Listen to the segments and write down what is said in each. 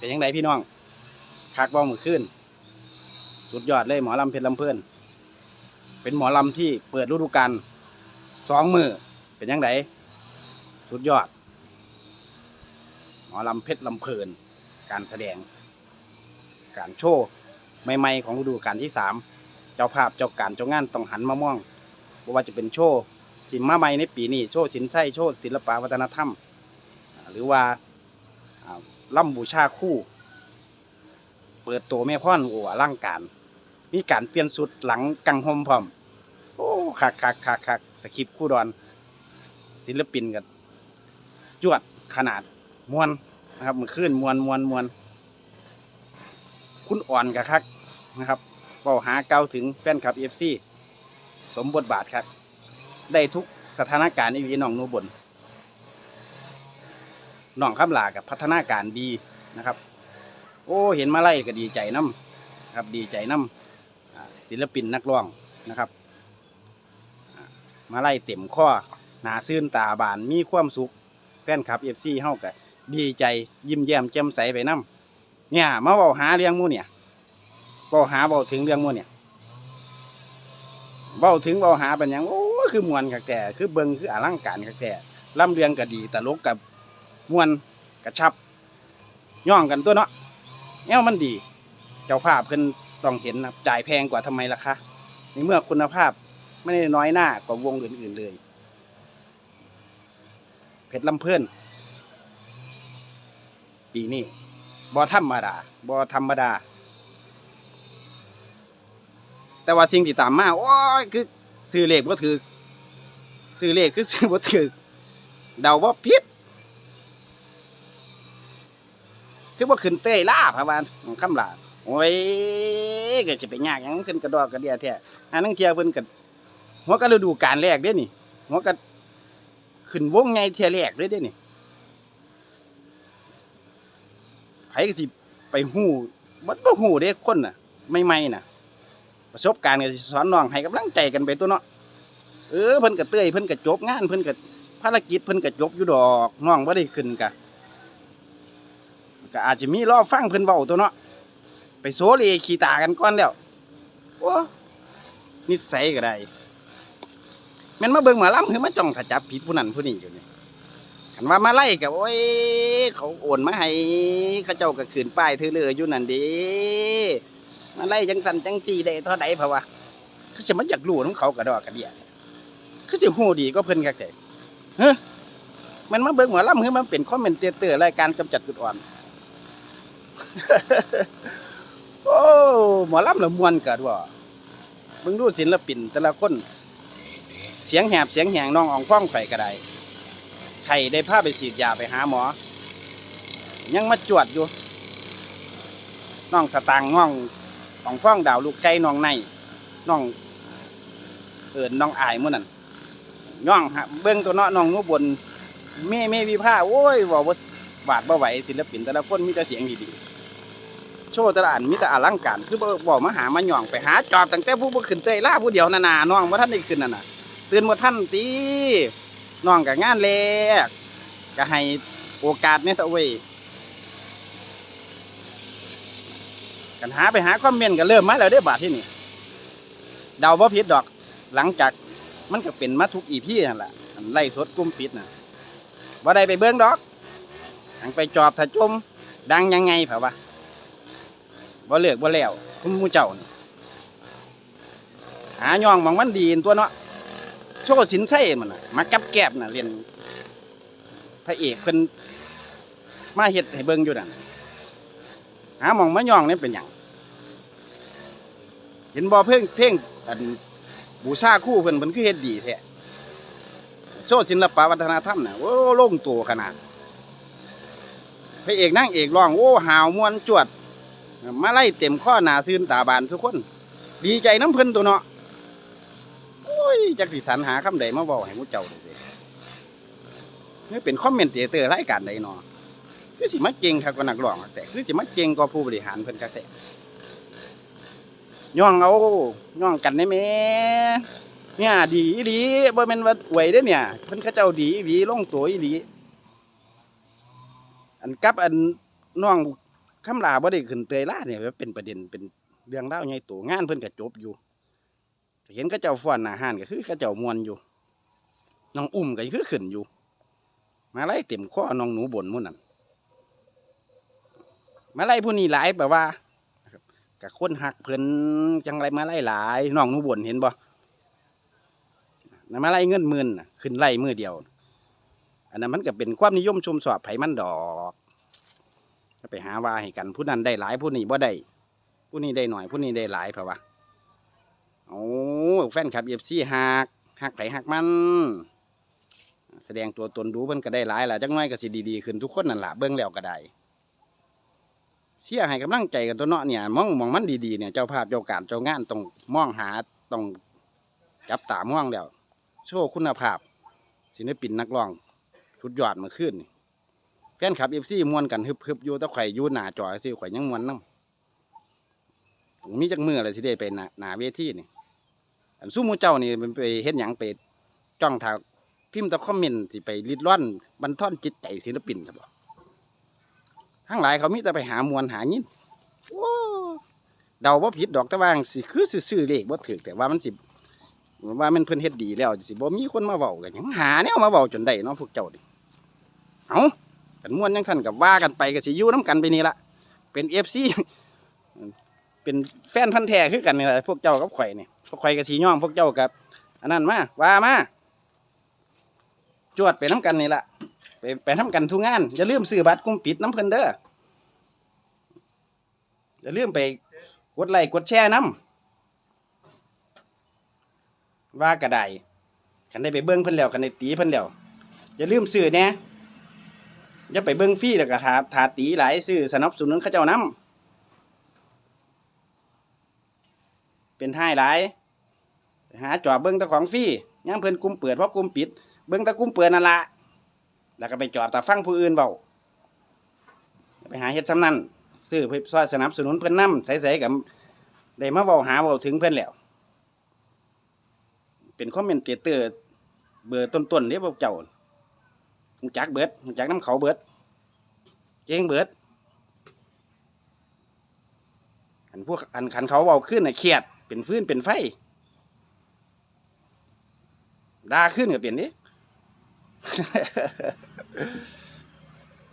เป็นยังไงพี่น้องคักบ้องมือขึ้นสุดยอดเลยหมอลำเพชรลำเพื่อนเป็นหมอลำที่เปิดฤดูกาลสองมือเป็นยังไงสุดยอด หมอลำเพชรลำเพลิน การแสดง การโชว์ใหม่ๆของฤดูกาลที่สามเจ้าภาพเจ้าการเจ้างานต้องหันมามองว่าจะเป็นโชว์ที่มาใหม่ในปีนี้โชว์สินไส้โชว์ศิลปะวัฒนธรรม หรือว่า ล่ำบูชาคู่ เปิดตัวแม่พ่อนโอ้อลังการ มีการเปลี่ยนสุดหลังกังหมพร้อม โอ้คักคักคักคักสคริปต์คู่ดอน ศิลปินกันจวดขนาดมวนนะครับมันขึ้นมวนมวนมวนคุณอ่อนกับคักนะครับเป้าหาเก้าถึงแฟนคลับเอฟซีสมบทบาทครับ ได้ทุกสถานการณ์อีวีน้องนูบน น้องคำลากับพัฒนาการดีนะครับ โอ้เห็นมาไล่ก็ดีใจน้ำครับดีใจน้ำศิลปินนักร้องนะครับ มาไล่เต็มข้อหนาซื่นตาบานมีความสุขแฟนคลับเอฟซีเฮากับดีใจยิ้มแย้มแจ่มใสไปน้ำเนี่ยมาเบาหาเรื่องมู่เนี่ยเบาหาเบาถึงเรื่องมู่เนี่ยเบาถึงเบาหาเป็นยังโอ้คือมวนกักแต่คือเบิงคืออลังการกักแต่ล่ำเรียงก็ดีตลกกับ มวนกระชับ ย่องกันตัวเนาะแนวมันดี เจ้าภาพเพิ่นต้องเห็นนะจ่ายแพงกว่าทำไมล่ะคะในเมื่อคุณภาพไม่ได้น้อยหน้ากว่าวงอื่น ๆเลย เพชรลำเพื่อนปีนี้บอธรรมดาบอธรรมดา แต่ว่าสิ่งที่ตามมาโอ้ยคือซื้อเลขก็ถือซื้อเลขคือซื้อบ่ถือเดาว่าผิด คือว่าขึ้นเต้ยล่าพะวานของคำลาโอ้ยก็จะไปยากหยังขึ้นกระดอกกระเดียแท้อันนั้นเทียเพิ่นก็หัวกระฤดูการแรกเด้นี่หัวกระขึ้นวงไงเทียแรกเลยเด้นี่ไผก็สิไปฮู้บ่บ่ฮู้เด้คนน่ะใหม่ๆน่ะ ประสบการณ์ก็สิสอนน้องให้กำลังใจกันไปตัวเนาะเออเพิ่นก็เต้ยเพิ่นก็จบงานเพิ่นก็ภารกิจเพิ่นก็จบอยู่ดอกน้องบ่ได้ขึ้นกะ ก็อาจจะมีรอฟังเพิ่นเว้าตัวเนาะไปโซเลขี่ตากันก่อนแล้วโอ้นิสัยก็ได้แม่นมาเบิ่งหมาล้ำคือมาจ้องถ้าจับผิดผู้นั้นผู้นี้อยู่นี่คันว่ามาไล่ก็โอ้ยเขาโอนมาให้เขาเจ้าก็ขืนป้ายเธอเลยอยู่นั่นเด้มาไล่จังสันจังซี่ได้เท่าใดเพราะว่าคือสิมันอยากรู้ของเขากระดอกกระเดียคือสิฮู้ดีก็เพิ่นคักแต่เฮ้อมันมาเบิ่งหมาล้ำคือมันเป็นคอมเมนเตอร์รายการกำจัดจุดอ่อน โอ้หมอลำละมวนเกิดว่าเบิ่งดูศิลปินแต่ละคน เสียงแหบเสียงแหงน้องอองฟ้องไข่ก็ไดไข่ได้พาไปฉีดยาไปหาหมอ ยังมาจวดอยู่ น้องสตางค์น้องอองฟ้องดาวลูกไก่น้องในน้องเอิญน้องอายมื้อนั้นย่องฮะเบิ่งตัวเนาะน้องนูบนเม่เม่วิภาโอ้ยเว่าบาดบ่ไหวศิลปินแต่ละคนมีแต่เสียงดีๆ โชว์แต่ละอันมีแต่อลังการคือบอกมาหามาหย่องไปหาจอบตั้งแต่ผู้บ่ขึ้นเตยล่าผู้เดียวนานาน้องบ่ทันได้ขึ้นนั่นน่ะตื่นบ่ทันตีน้องก็งานแรกก็ให้โอกาสเนี่ยตะเว้ยกันหาไปหาคอมเมนต์ก็เริ่มมาแล้วเด้อบาดที่นี่เดาบ่ผิดดอกหลังจากมันก็เป็นมาทุกอีพี่นั่นแหละไล่สดกุ้มปิดน่ะบ่าได้ไปเบิ่งดอกหังไปจอบถ้าจมดังยังไงเผาวะ บ่เลือกบ่แล้วคุณมูเจ้านี่หาย่องมองมันดีตัวเนาะโชว์สินไส้มันน่ะมากับแกบน่ะเรียนพระเอกเพิ่นมาเฮ็ดให้เบิ่งอยู่นั่นหาหมองมาย่องนี่เป็นหยังเห็นบ่เพ่งเพ่งอันบูชาคู่เพิ่นเพิ่นคือเฮ็ดดีแท้โชว์ศิลปะวัฒนธรรมน่ะโอ้ลงตัวขนาดพระเอกนางเอกร้องโอ้หาวมวนจวด มาไล่เต็มข้อหนาซื่นตาบานทุกคน ดีใจน้ำเพิ่นตัวเนาะโอ้ยจักสิสรรหาคำใดมาบอกให้มูเจ้าดูสินี่เป็นคอมเมนเตเตอร์รายการใดเนาะคือสิมาเก่งครับกว่านักร้องแต่คือสิมาเก่งกว่าผู้บริหารเพิ่นคักแต่ย่องเอาย่องกันได้แหมเนี่ยดีอีบ่แม่นว่าอวยเด้เนี่ยเพิ่นเขาเจ้าดีอีหลีลงตัวอีหลีอันกับอันน้อง คำลาบ่ได้ขึ้นเตยล่าเนี่ยเป็นประเด็นเป็นเรื่องเล่าใหญ่โตงานเพิ่นก็จบอยู่เห็นเขาเจ้าฟ้อนอาหารก็คือเขาเจ้ามวนอยู่น้องอุ้มก็คือขึ้นอยู่ มาไล่เต็มข้อน้องหนูบนมุ่นนั่นมาไล่ผู้นี้หลายแบบว่ากับคนหักเพิ่นจังไรมาไล่หลายน้องหนูบนเห็นบ่น่ะมาไล่เงินหมื่นขึ้นไล่มือเดียว อันนั้นมันก็เป็นความนิยมชมสอบไผมันดอก ไปหาว่าให้กันผู้นั้นได้หลายผู้นี้บ่ได้ผู้นี้ได้หน่อยผู้นี้ได้หลายเพราะว่าโอ้แฟนคลับเอฟซีหักหักไผหักมัน แสดงตัวตนดูมันก็ได้หลายล่ะจังน้อยก็สิดีๆขึ้นทุกคนนั่นล่ะเบิ่งแล้วก็ได้เสียให้กำลังใจกันตัวเนาะเนี่ยมองมองมันดีๆเนี่ยเจ้าภาพเจ้าการเจ้างานต้องมองหาต้องจับตามองแล้ว โชว์คุณภาพศิลปินนักร้องสุดยอดมื่อคืนนี่ แฟนคลับเอฟซีมวนกันฮึบๆอยู่แตะไข่อยู่หน้าจอสิข่อยยังมวนนำมีจักมืออะไรสิได้ไปหน้าหน้าเวทีนี่อันสู้มูเจ้านี่มันไปเฮ็ดหยังไปจ้องถากพิมพ์ตะคอมเมนต์สิไปริดร่อนบันทอนจิตใจศิลปินซะบ่ทั้งหลายเขามีแต่ไปหามวลหายินโอ้เดาบ่าผิดดอกต่ว่าจั่งสิคือซื่อเลขบ่ถูกแต่ว่ามันสิว่ามันเพิ่นเฮ็ดดีแล้วสิบ่มีคนมาเว้ากันหยังหาแนวมาเว้าจนได้เนาะพวกเจ้านี่เอ้า กันม่วนจังซั่นก็ว่ากันไปก็สิยู่นํกันไปนี่ละเป็น FC เป็นแฟนพันธุ์แท้คือกันนี่แหละพวกเจ้ากับข่อยนี่พวกข่อยกับสีย่องพวกเจ้ากับอันนั้นมาว่ามาจวดไปน้ำกันนี่ละไปไปทำกันทุกงานอย่าลืมซื้อบัตรกลุ่มปิดน้ำเพิ่นเด้ออย่าลืมไปกดไลค์กดแชร์น้ำว่ากระไดคันได้ไปเบิ้งเพิ่นแล้วคันได้ตีเพิ่นแล้วอย่าลืมซื้อแหน่ อย่าไปเบิ้งฟรีแล้วก็ถาถาตีหลายซื้อสนับสนุนเขาเจ้าน้ำเป็นท้ายหลาย หาจอบเบิ้งตะของฟรีย่างเพิ่นกลุ่มเปิดเพราะกลุ่มปิด เบิ้งตะกลุ่มเปิดนั่นละแล้วก็ไปจอบตาฟังผู้อื่นเบาไปหาเฮ็ดซ้ำนั่นซื้อเพื่อซอยสนับสนุนเพิ่นนำใส่ๆกับได้มาเว้าหาเว้าถึงเพิ่นแล้วเป็นคอมเมนเตเตอร์เบอร์ต้นๆเด้พวกเจ้า ฮู้จักเบิดฮู้จักน้ำเขาเบิด เจ๊งเบิดอันพวกอันคันเขาเบาขึ้นน่ะเครียด เป็นฟื้นเป็นไฟด่าขึ้นก็เป็นนี่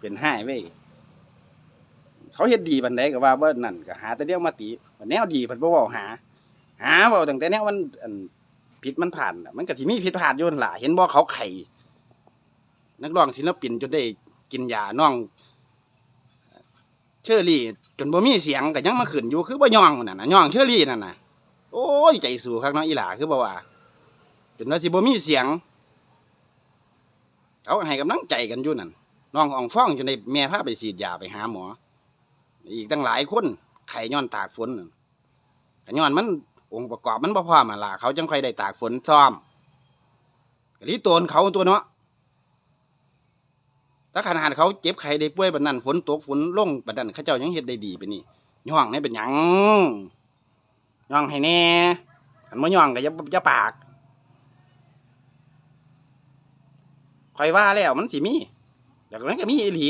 เป็นห้ายเว้ยเขาเฮ็ดดีบันไดก็ว่าบ่นั่นก็หาแต่เดียวมาติแนวดีเพิ่นบ่เว้าหา หาเว้าตั้งแต่แนวมันอันผิดมันผ่านมันก็สิมีผิดพลาดอยู่นั่นล่ะเห็นบ่เขาไข่ นักร้องศิลปินจนได้กินยาน้อง เชอรี่จนบ่มีเสียงก็ยังมาขึ้นอยู่คือบ่ย่องนั่นน่ะย่องเชอรี่นั่นน่ะโอ้ยใจสู้คักเนาะอีหล่าคือบ่ว่าจนว่าสิบ่มีเสียงเขาให้กำลังใจกันอยู่นั่นน้องอ่องฟ้องจนได้แม่พาไปฉีดยาไปหาหมอ อีกตั้งหลายคนไข้ย้อนตากฝนกันก็ย้อนมันองค์ประกอบมันบ่พร้อมอะล่ะเขาจังค่อยได้ตากฝนซ้อมก็ลีโตนเขาตัวเนาะ ถ้าขนาดเขาเจ็บไข้ได้ป่วยแบบนั้นฝนตกฝนลงแบบนั้นเขาเจ้ายังเฮ็ดได้ดีไปนี่ย่องนี่เป็นหยังย่องให้แน่อันบ่ย่องก็อย่าอย่าปากคอยว่าแล้วมันสิมีแล้วก็มันก็มีอีหลี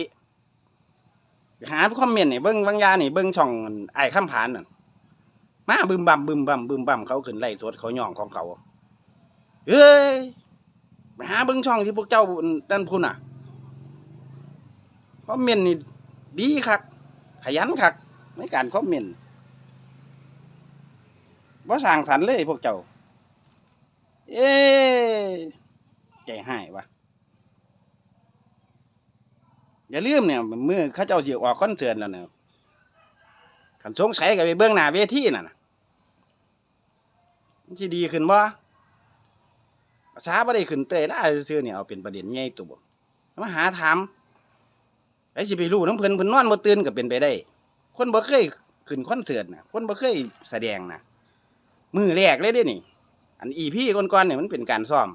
หาคอมเมนต์นี่เบิ่งบางยานี่เบิ่งช่องไอ้ข้ามผานนั่นมาบึมบั่มบึมบั่มบึมบั่มเขาขึ้นไล่สดเขาย่องของเขาเอ้ยไปหาเบิ่งช่องที่พวกเจ้านั่นพุ่นน่ะ อมเมนต์นี่ดีคักขยันคักในการคอมเมนต์บ่สร้างสรรค์เลยพวกเจ้า เอ๊ะใจหายวะอย่าลืมเนี่ยเมื่อข้าเจ้าเสิออกคอนเสิร์ตแล้วเนี่ยขันสงสัยก็ไปเบื้องหน้าเวทีน่ะมันสิดีขึ้นบ่ภาษาบ่ได้ขึ้นเตยล่าซื่อเนี่ยเอาเป็นประเด็นใหญ่ตัวมาหาถาม ไอ้สิไปรู้น้ำเพิ่นเพิ่นนอนบ่ตื่นก็เป็นไปได้ คนบ่เคยขึ้นคอนเสิร์ตน่ะ คนบ่เคยแสดงน่ะ มือแรกเลยเด้นี่ อันอีพี่ก่อนๆเนี่ยมันเป็นการซ้อม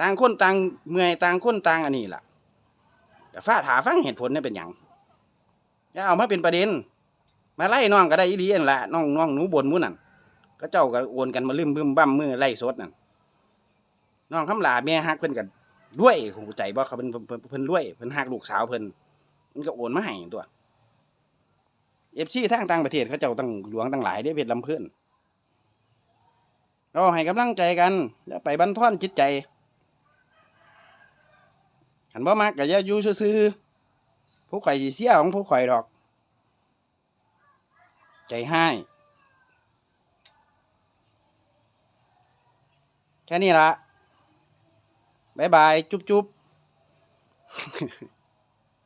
ต่างคนต่างเมื่อยต่างคนต่างอันนี้ล่ะแต่ฟ้าถาฟังเหตุผลเนี่ยเป็นหยังอย่าเอามาเป็นประเด็น มาไล่น้องก็ได้อีหลีนั่นละน้องน้องหนูบนมู่นั่นก็เจ้าก็โอนกันมาลืมบึมบั้มมือไล่สดนั่นน้องคำลาแม่ฮักเพิ่นกัน ด้วยคงใจบ่เขาเป็นเพิ่นเพิ่นรวยเพิ่นหักลูกสาวเพิ่นมันก็โอนมาให้ตัวเอฟซีทางต่างประเทศเขาเจ้าตั้งหลวงตั้งหลายได้เพชรลำเพื่อนเราให้กำลังใจกันแล้วไปบันทอนจิตใจขันบ่มากก็อย่าอยู่ซื่อๆผู้ข่อยสิเสียของผู้ข่อยดอก ใจให้แค่นี้ละ บายบายจุ๊บจุ๊บ